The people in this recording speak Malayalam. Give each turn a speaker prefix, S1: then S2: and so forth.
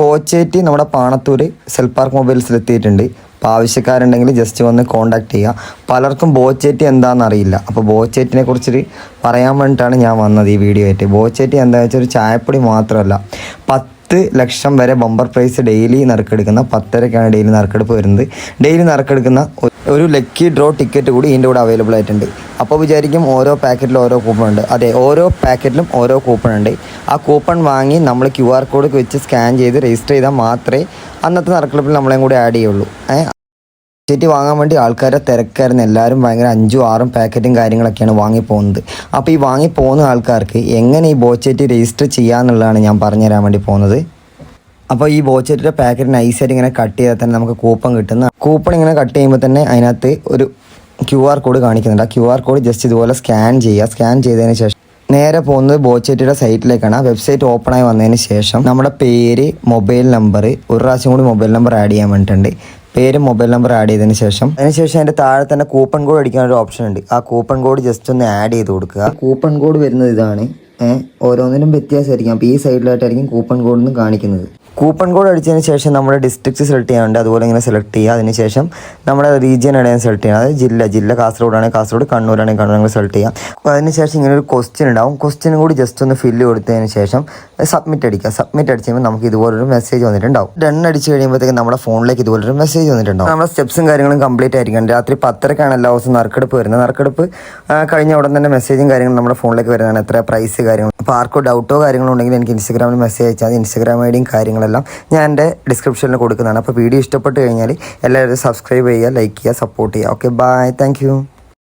S1: ബോച്ചേറ്റി നമ്മുടെ പാണത്തൂർ സെൽ പാർക്ക് മൊബൈൽസിൽ എത്തിയിട്ടുണ്ട്. അപ്പോൾ ആവശ്യക്കാരുണ്ടെങ്കിൽ ജസ്റ്റ് വന്ന് കോൺടാക്ട് ചെയ്യുക പലർക്കും ബോച്ചേറ്റി എന്താണെന്ന് അറിയില്ല. അപ്പോൾ ബോച്ചേറ്റിനെ കുറിച്ചൊരു പറയാൻ വേണ്ടിയിട്ടാണ് ഞാൻ വന്നത് ഈ വീഡിയോ ആയിട്ട്. ബോച്ചേറ്റി എന്താണെന്ന് വെച്ചാൽ ഒരു ചായപ്പൊടി മാത്രമല്ല. പത്ത് ലക്ഷം വരെ ബമ്പർ പ്രൈസ് ഡെയിലി നറുക്കെടുക്കുന്ന പത്തരക്കാണ് ഡെയിലി നറുക്കെടുപ്പ് വരുന്നത്. ഡെയിലി നറുക്കെടുക്കുന്ന ഒരു ലക്കി ഡ്രോ ടിക്കറ്റ് കൂടി ഇതിന്റെ കൂടെ അവൈലബിൾ ആയിട്ടുണ്ട്. അപ്പോൾ വിചാരിക്കും ഓരോ പാക്കറ്റിലും ഓരോ കൂപ്പൺ ഉണ്ട്. അതെ ഓരോ പാക്കറ്റിലും ഓരോ കൂപ്പൺ ഉണ്ട്. ആ കൂപ്പൺ വാങ്ങി നമ്മൾ ക്യു ആർ കോഡ് വെച്ച് സ്കാൻ ചെയ്ത് രജിസ്റ്റർ ചെയ്താൽ മാത്രമേ അന്നത്തെ നറുക്കെടുപ്പിൽ നമ്മളെയും കൂടി ആഡ് ചെയ്യുള്ളൂ. ചേറ്റി വാങ്ങാൻ വേണ്ടി ആൾക്കാരെ തിരക്കായിരുന്നു. എല്ലാവരും ഭയങ്കര അഞ്ചും ആറും പാക്കറ്റും കാര്യങ്ങളൊക്കെയാണ് വാങ്ങി പോകുന്നത്. അപ്പോൾ ഈ വാങ്ങി പോകുന്ന ആൾക്കാർക്ക് എങ്ങനെ ഈ ബോച്ചേറ്റി രജിസ്റ്റർ ചെയ്യാന്നുള്ളതാണ് ഞാൻ പറഞ്ഞുതരാൻ വേണ്ടി പോകുന്നത്. അപ്പോൾ ഈ ബോച്ചേറ്റിയുടെ പാക്കറ്റ് നൈസായിട്ട് ഇങ്ങനെ കട്ട് ചെയ്താൽ തന്നെ നമുക്ക് കൂപ്പൺ കിട്ടുന്ന കൂപ്പൺ ഇങ്ങനെ കട്ട് ചെയ്യുമ്പോൾ തന്നെ അതിനകത്ത് ഒരു ക്യു ആർ കോഡ് കാണിക്കുന്നുണ്ട്. ആ ക്യു ആർ കോഡ് ജസ്റ്റ് ഇതുപോലെ സ്കാൻ ചെയ്യുക. സ്കാൻ ചെയ്തതിന് ശേഷം നേരെ പോകുന്നത് ബോച്ചേറ്റിയുടെ സൈറ്റിലേക്കാണ് വെബ്സൈറ്റ് ഓപ്പൺ ആയി വന്നതിന് ശേഷം നമ്മുടെ പേര് മൊബൈൽ നമ്പർ ഒരു പ്രാവശ്യം കൂടി മൊബൈൽ നമ്പർ ആഡ് ചെയ്യാൻ വേണ്ടിയിട്ടുണ്ട്. പേര് മൊബൈൽ നമ്പർ ആഡ് ചെയ്തതിന് ശേഷം അതിനുശേഷം അതിന്റെ താഴെ തന്നെ കൂപ്പൺ കോഡ് അടിക്കാൻ ഒരു ഓപ്ഷൻ ഉണ്ട്. ആ കൂപ്പൺ കോഡ് ജസ്റ്റ് ഒന്ന് ആഡ് ചെയ്ത് കൊടുക്കുക. കൂപ്പൺ കോഡ് വരുന്നത് ഇതാണ്. ഓരോന്നിനും വ്യത്യാസമായിരിക്കും. അപ്പോൾ ഈ സൈഡിലായിട്ടായിരിക്കും കൂപ്പൺ കോഡ് എന്ന് കാണിക്കുന്നത്. കൂപ്പൺ കോഡ് അടിച്ചതിന് ശേഷം നമ്മുടെ ഡിസ്ട്രിക്റ്റ് സെലക്ട് ചെയ്യാനുണ്ട്. അതുപോലെ ഇങ്ങനെ സെലക്ട് ചെയ്യുക. അതിനുശേഷം നമ്മുടെ റീജിയൻ എവിടെയാണ് സെലക്ട് ചെയ്യണം അതായത് ജില്ല. ജില്ല കാസർഗോഡാണെങ്കിൽ കാസർഗോഡ് കണ്ണൂരാണെങ്കിൽ കണ്ണൂർ സെലക്ട് ചെയ്യാം. അപ്പോൾ അതിനുശേഷം ഇങ്ങനെ ഒരു ക്വസ്റ്റ്യൻ ഉണ്ടാവും. ക്വസ്റ്റ്യനും കൂടി ജസ്റ്റ് ഒന്ന് ഫില്ല് കൊടുത്തതിന് ശേഷം സബ്മിറ്റ് അടിക്കുക. സബ്മിറ്റ് അടിച്ച് കഴിയുമ്പോൾ നമുക്ക് ഇതുപോലൊരു മെസ്സേജ് വന്നിട്ടുണ്ടാവും. ഡൺ അടിച്ച് കഴിയുമ്പോഴത്തേക്കും നമ്മുടെ ഫോണിലേക്ക് ഇതുപോലൊരു മെസ്സേജ് വന്നിട്ടുണ്ടാവും. നമ്മുടെ സ്റ്റെപ്സും കാര്യങ്ങളും കംപ്ലീറ്റ് ആയിരിക്കും രാത്രി പത്തരക്കാണ് എല്ലാ ദിവസവും നറുക്കെടുപ്പ് വരുന്നത്. നറുക്കെടുപ്പ് കഴിഞ്ഞ ഉടൻ തന്നെ മെസ്സേജും കാര്യങ്ങളും നമ്മുടെ ഫോണിലേക്ക് വരുന്നതാണ്. എത്ര പ്രൈസ് കാര്യങ്ങൾ അപ്പോൾ ആർക്കോ ഡൗട്ടോ കാര്യങ്ങളോ ഉണ്ടെങ്കിൽ എനിക്ക് ഇൻസ്റ്റാഗ്രാമിൽ മെസ്സേജ് അയച്ചാൽ ഇൻസ്റ്റാഗ്രാം ഐ ഡിയും കാര്യങ്ങളെല്ലാം ഞാൻ എന്റെ ഡിസ്ക്രിപ്ഷനിൽ കൊടുക്കുന്നതാണ്. അപ്പോൾ വീഡിയോ ഇഷ്ടപ്പെട്ട് കഴിഞ്ഞാൽ എല്ലാവരും സബ്സ്ക്രൈബ് ചെയ്യുക ലൈക്ക് ചെയ്യുക സപ്പോർട്ട് ചെയ്യുക. Okay bye thank